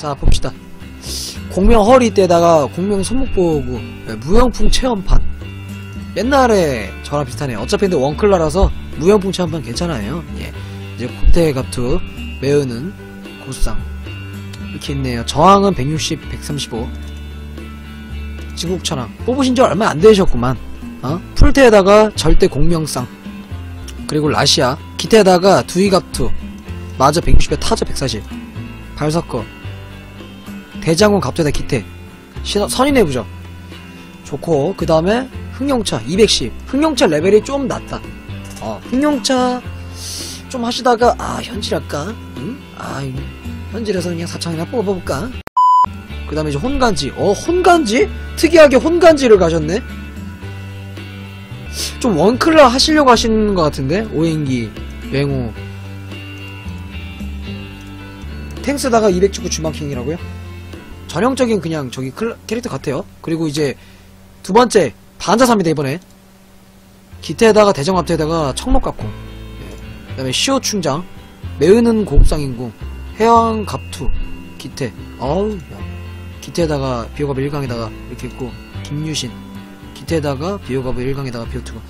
자 봅시다. 공명 허리 때다가 공명 손목보호구 네, 무형풍 체험판. 옛날에 저랑 비슷하네요. 어차피 근데 원클라라서 무형풍 체험판 괜찮아요. 예. 이제 곱대 갑투 매우는 고수상. 이렇게 있네요. 저항은 160 135 진국천왕. 뽑으신 지 얼마 안 되셨구만. 어? 풀테에다가 절대 공명상. 그리고 라시아. 기태에다가 두이갑투. 마저 160에 타저 140 발석거 대장군 갑자다 기태. 신어, 선인의 부적 좋고 그 다음에 흥룡차 210 흥룡차 레벨이 좀 낮다. 어 흥룡차 좀 하시다가 아 현질 할까? 응? 아 이거 현질에서 그냥 사창이나 뽑아볼까? 그 다음에 이제 혼간지. 어 혼간지? 특이하게 혼간지를 가셨네. 좀 원클라 하시려고 하시는 것 같은데? 오행기 맹호 탱스다가 219 주망킹이라고요? 전형적인 그냥 저기 클, 캐릭터 같아요. 그리고 이제 두 번째 반자사입니다 이번에 기태에다가 대정합태에다가 청록갑고 예. 그 다음에 시오충장 매우는 고급상인궁 해왕 갑투 기태 어우 야. 기태에다가 비호갑 1강에다가 이렇게 있고 김유신 기태에다가 비호갑 1강에다가 비오투가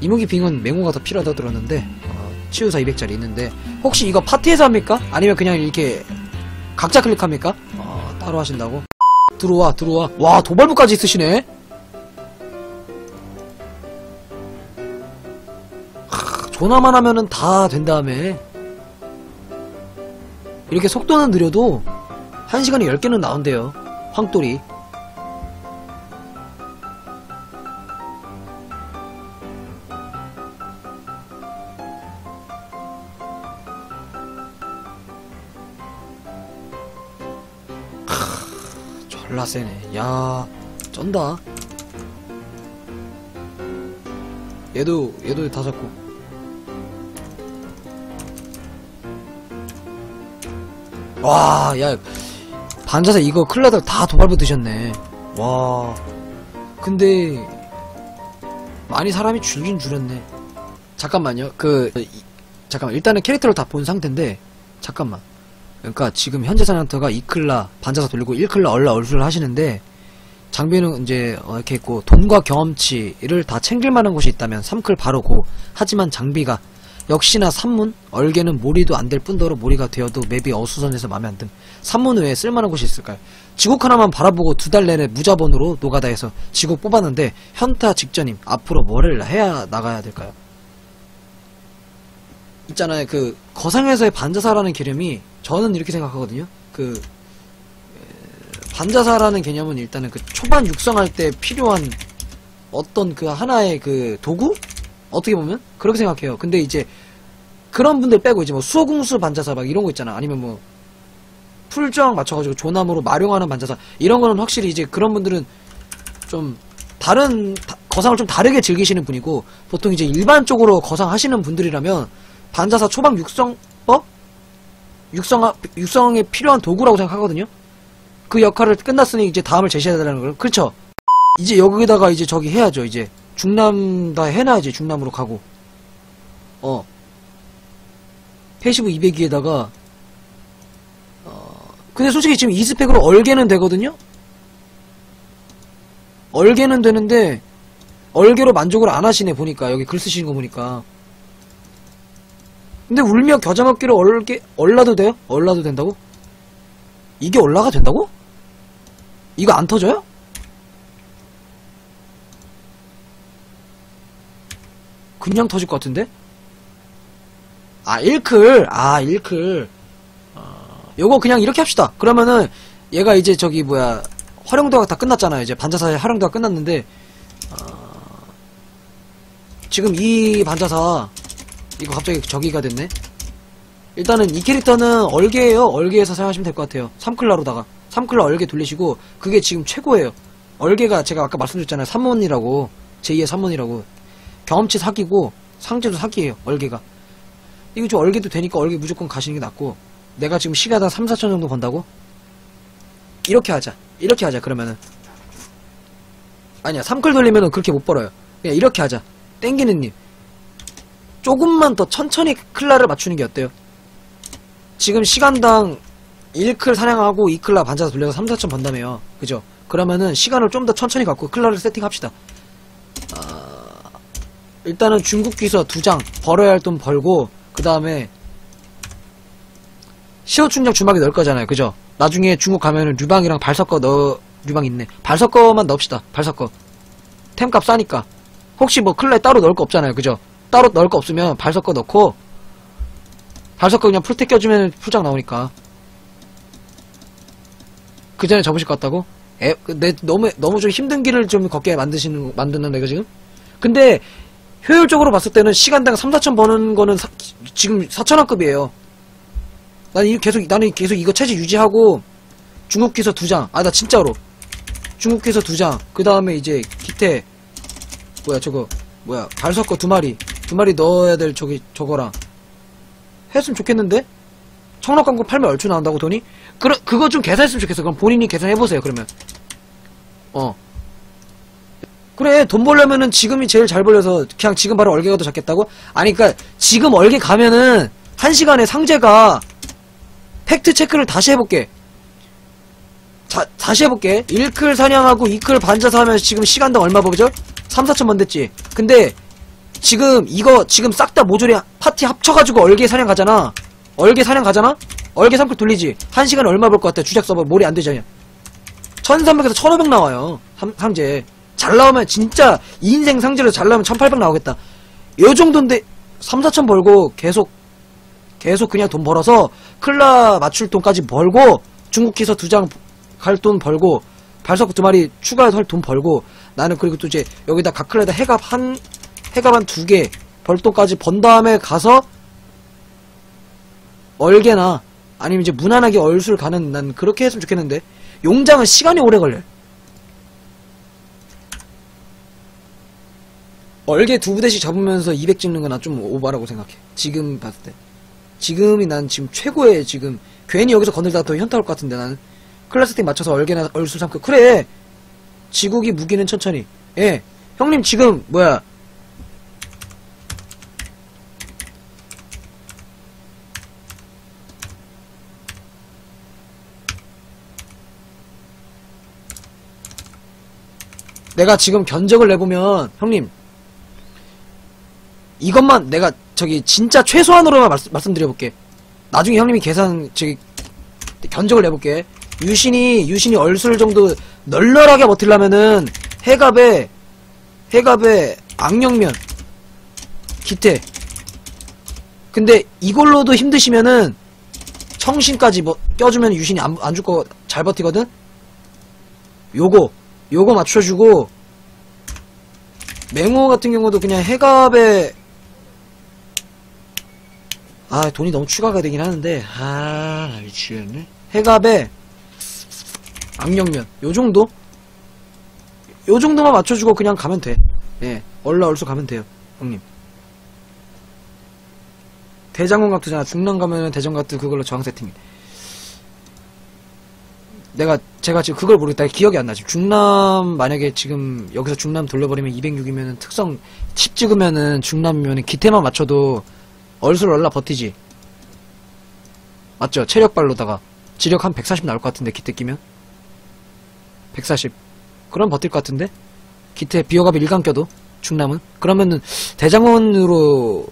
이무기 빙은 맹호가 더 필요하다 들었는데 어, 치유사 200짜리 있는데 혹시 이거 파티에서 합니까? 아니면 그냥 이렇게 각자 클릭합니까? 어, 따로 하신다고? 들어와, 들어와. 와, 도발부까지 있으시네? 하, 전화만 하면은 다 된 다음에. 이렇게 속도는 느려도, 한 시간에 10개는 나온대요. 황돌이. 세네. 야, 쩐다. 얘도, 얘도 다 잡고. 와, 야, 반자사 이거 클라들 다 도발부 드셨네. 와. 근데, 많이 사람이 줄긴 줄였네. 잠깐만요. 그, 이- 잠깐만. 일단은 캐릭터를 다 본 상태인데, 잠깐만. 그러니까 지금 현재 사냥터가 2클라 반자사 돌리고 1클라 얼라 얼수를 하시는데 장비는 이제 어, 이렇게 있고 돈과 경험치를 다 챙길 만한 곳이 있다면 3클 바로 고 하지만 장비가 역시나 산문 얼개는 몰이도 안 될 뿐더러 몰이가 되어도 맵이 어수선해서 마음에 안 듦. 산문 외에 쓸만한 곳이 있을까요? 지국 하나만 바라보고 두 달 내내 무자본으로 노가다해서 지국 뽑았는데 현타 직전임 앞으로 뭐를 해야 나가야 될까요? 있잖아요. 그 거상에서의 반자사라는 개념이 저는 이렇게 생각하거든요. 그 에, 반자사라는 개념은 일단은 그 초반 육성할 때 필요한 어떤 그 하나의 그 도구? 어떻게 보면? 그렇게 생각해요. 근데 이제 그런 분들 빼고 이제 뭐 수호궁수 반자사 막 이런 거 있잖아. 아니면 뭐 풀저항 맞춰가지고 조남으로 마룡하는 반자사. 이런 거는 확실히 이제 그런 분들은 좀 다른 다- 거상을 좀 다르게 즐기시는 분이고 보통 이제 일반적으로 거상 하시는 분들이라면 반자사 초반 육성법 육성 육성에 필요한 도구라고 생각하거든요. 그 역할을 끝났으니 이제 다음을 제시해야 되는 거예요. 그렇죠? 이제 여기다가 이제 저기 해야죠. 이제 중남 다 해놔야지 중남으로 가고. 어. 패시브 200위에다가 어. 근데 솔직히 지금 이 스펙으로 얼개는 되거든요. 얼개는 되는데 얼개로 만족을 안 하시네 보니까 여기 글 쓰시는 거 보니까. 근데 울며 겨자 먹기로 얼게 얼라도 돼요? 얼라도 된다고? 이게 얼라가 된다고? 이거 안 터져요? 그냥 터질 것 같은데? 아 1클 아 1클 어, 요거 그냥 이렇게 합시다 그러면은 얘가 이제 저기 뭐야 활용도가 다 끝났잖아요 이제 반자사의 활용도가 끝났는데 어, 지금 이 반자사 이거 갑자기 저기가 됐네. 일단은 이 캐릭터는 얼개예요. 얼개에서 사용하시면 될 것 같아요. 3클라로다가. 3클라 얼개 돌리시고 그게 지금 최고예요. 얼개가 제가 아까 말씀드렸잖아요. 3원이라고. 제2의 3원이라고. 경험치 사기고 상제도 사기예요 얼개가. 이거 좀 얼개도 되니까 얼개 무조건 가시는 게 낫고 내가 지금 시가당 3, 4천 정도 번다고? 이렇게 하자. 이렇게 하자 그러면은. 아니야 3클 돌리면은 그렇게 못 벌어요. 그냥 이렇게 하자. 땡기는 님 조금만 더 천천히 클라를 맞추는 게 어때요? 지금 시간당 1클 사냥하고 2클라 반자사 돌려서 3, 4천 번다며요. 그죠? 그러면은 시간을 좀 더 천천히 갖고 클라를 세팅합시다. 아, 일단은 중국 기서 두장 벌어야 할 돈 벌고 그 다음에 시어 충전 주막에 넣을 거잖아요. 그죠? 나중에 중국 가면은 류방이랑 발석거 넣어 류방 있네. 발석거만 넣읍시다. 발석거. 템값 싸니까. 혹시 뭐 클라에 따로 넣을 거 없잖아요. 그죠? 따로 넣을 거 없으면 발석거 넣고 발석거 그냥 풀테 껴주면 풀장 나오니까. 그 전에 접으실 것 같다고? 에, 그 내, 너무, 너무 좀 힘든 길을 좀 걷게 만드시는, 만드는 내가 지금? 근데, 효율적으로 봤을 때는 시간당 3, 4천 버는 거는 사- 지금 4천 원급이에요. 나는 이- 계속, 나는 계속 이거 체제 유지하고, 중국 기서 두 장. 아, 나 진짜로. 중국 기서 두 장. 그 다음에 이제, 기태, 뭐야, 저거, 뭐야, 발석거 두 마리. 두 마리 넣어야 될 저기, 저거랑. 했으면 좋겠는데? 청록 광고 팔면 얼추 나온다고 돈이? 그러, 그거 좀 계산했으면 좋겠어. 그럼 본인이 계산해보세요, 그러면. 어. 그래, 돈 벌려면은 지금이 제일 잘 벌려서 그냥 지금 바로 얼개 가도 잡겠다고? 아니, 그니까, 지금 얼개 가면은, 한 시간에 상제가, 팩트 체크를 다시 해볼게. 자, 다시 해볼게. 1클 사냥하고 2클 반자사 하면 지금 시간당 얼마 버죠? 3, 4천 번 됐지. 근데, 지금 이거, 지금 싹 다 모조리 파티 합쳐가지고 얼개 사냥 가잖아. 얼개 사냥 가잖아? 얼개 3클 돌리지. 한 시간에 얼마 벌 것 같아? 주작 서버 몰이 안 되잖아. 1300에서 1500 나와요. 삼, 삼제. 잘 나오면 진짜 인생 상제로 잘 나오면 1800 나오겠다. 요 정도인데 3, 4천 벌고 계속 계속 그냥 돈 벌어서 클라 맞출 돈까지 벌고 중국 기서 두장 갈 돈 벌고 발석 두 마리 추가해서 할 돈 벌고 나는 그리고 또 이제 여기다 각 클라에다 해갑 한 한두개벌 돈까지 번 다음에 가서 얼개나 아니면 이제 무난하게 얼술 가는 난 그렇게 했으면 좋겠는데 용장은 시간이 오래 걸려. 요 얼개 두 부대씩 잡으면서 200 찍는 건난좀 오바라고 생각해. 지금 봤을 때. 지금이 난 지금 최고의 지금 괜히 여기서 건들다가 더 현타 올 것 같은데 나는 클래스 팀 맞춰서 얼개나 얼술 삼고 그래 지국이 무기는 천천히 예 형님 지금 뭐야 내가 지금 견적을 내보면 형님 이것만 내가 저기 진짜 최소한으로만 말씀, 말씀드려볼게. 나중에 형님이 계산 저기 견적을 내볼게. 유신이 유신이 얼술 정도 널널하게 버틸라면은 해갑에 해갑에 악령면 기태. 근데 이걸로도 힘드시면은 청신까지 뭐 껴주면 유신이 안, 안 죽고 잘 버티거든? 요거 요거 맞춰주고 맹호 같은 경우도 그냥 해갑에 아 돈이 너무 추가가 되긴 하는데 아 미치겠네. 해갑에 악령면 요 정도? 요 정도만 맞춰주고 그냥 가면 돼 예 얼라 얼수 가면 돼요 형님. 대장군 각도잖아. 중랑 가면은 대장 각도 그걸로 저항 세팅해 내가 제가 지금 그걸 모르겠다. 기억이 안 나지 중남 만약에 지금 여기서 중남 돌려버리면 206이면은 특성 10 찍으면은 중남이면은 기태만 맞춰도 얼술 얼라 버티지. 맞죠? 체력발로다가. 지력 한 140 나올 것 같은데 기태 끼면? 140 그럼 버틸 것 같은데? 기태 비어갑에 일강 껴도? 중남은? 그러면은 대장원으로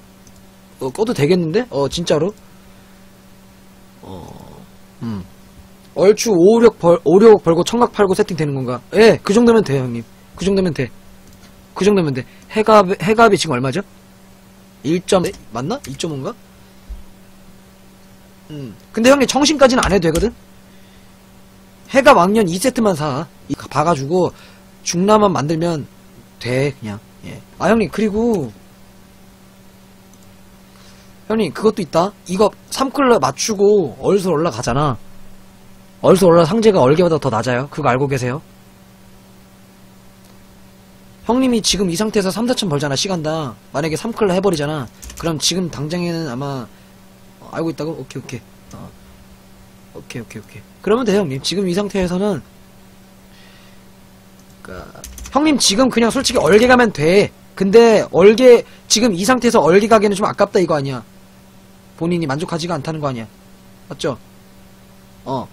어, 꺼도 되겠는데? 어 진짜로? 어 음 얼추 5, 6 벌, 5, 6 벌고 청각 팔고 세팅 되는 건가? 예, 그 정도면 돼요, 형님. 그 정도면 돼. 그 정도면 돼. 해갑, 해갑이 지금 얼마죠? 1점, 맞나? 2.5인가? 음. 근데 형님, 청신까지는 안 해도 되거든? 해갑 왕년 2세트만 사. 이- 봐가지고, 중라만 만들면 돼, 그냥. 예. 아, 형님, 그리고, 형님, 그것도 있다? 이거 3클럽 맞추고, 얼술 올라가잖아. 얼수 올라 상제가 얼개보다 더 낮아요. 그거 알고 계세요? 형님이 지금 이 상태에서 3, 4천 벌잖아, 시간당. 만약에 3클라 해버리잖아. 그럼 지금 당장에는 아마, 어, 알고 있다고? 오케이, 오케이. 어. 오케이, 오케이, 오케이. 그러면 돼요, 형님. 지금 이 상태에서는, 그, 형님 지금 그냥 솔직히 얼개 가면 돼. 근데, 얼개, 지금 이 상태에서 얼개 가기는 좀 아깝다 이거 아니야. 본인이 만족하지가 않다는 거 아니야. 맞죠? 어.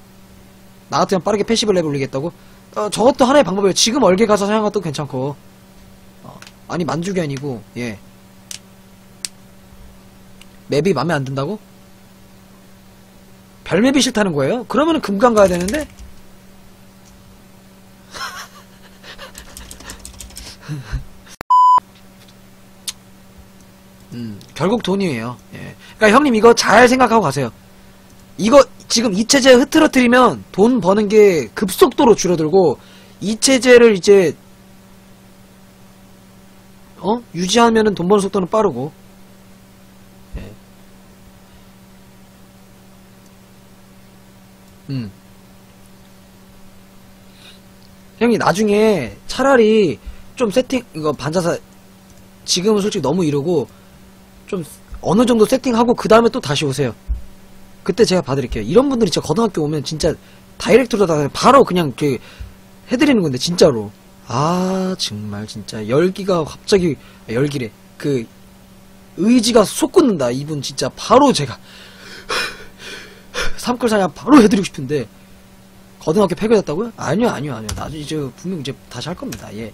나 같으면 빠르게 패시브 레벨 올리겠다고? 어, 저것도 하나의 방법이에요. 지금 얼개 가서 사용한 것도 괜찮고. 어, 아니, 만족이 아니고, 예. 맵이 맘에 안 든다고? 별맵이 싫다는 거예요? 그러면은 금강 가야 되는데? 음, 결국 돈이에요. 예. 그러니까 형님 이거 잘 생각하고 가세요. 이거 지금 이 체제 흐트러뜨리면 돈 버는 게 급속도로 줄어들고 이 체제를 이제 어 유지하면은 돈 버는 속도는 빠르고 예. 음 형이 나중에 차라리 좀 세팅 이거 반자사 지금은 솔직히 너무 이러고 좀 어느 정도 세팅하고 그 다음에 또 다시 오세요. 그때 제가 봐드릴게요. 이런 분들이 진짜 고등학교 오면 진짜 다이렉트로 다 바로 그냥 그 해드리는 건데 진짜로. 아 정말 진짜 열기가 갑자기 열기래. 그 의지가 솟구는다. 이분 진짜 바로 제가 삼끌사냥 바로 해드리고 싶은데 고등학교 폐교됐다고요? 아니요 아니요 아니요. 나중에 이제 분명 이제 다시 할 겁니다. 예.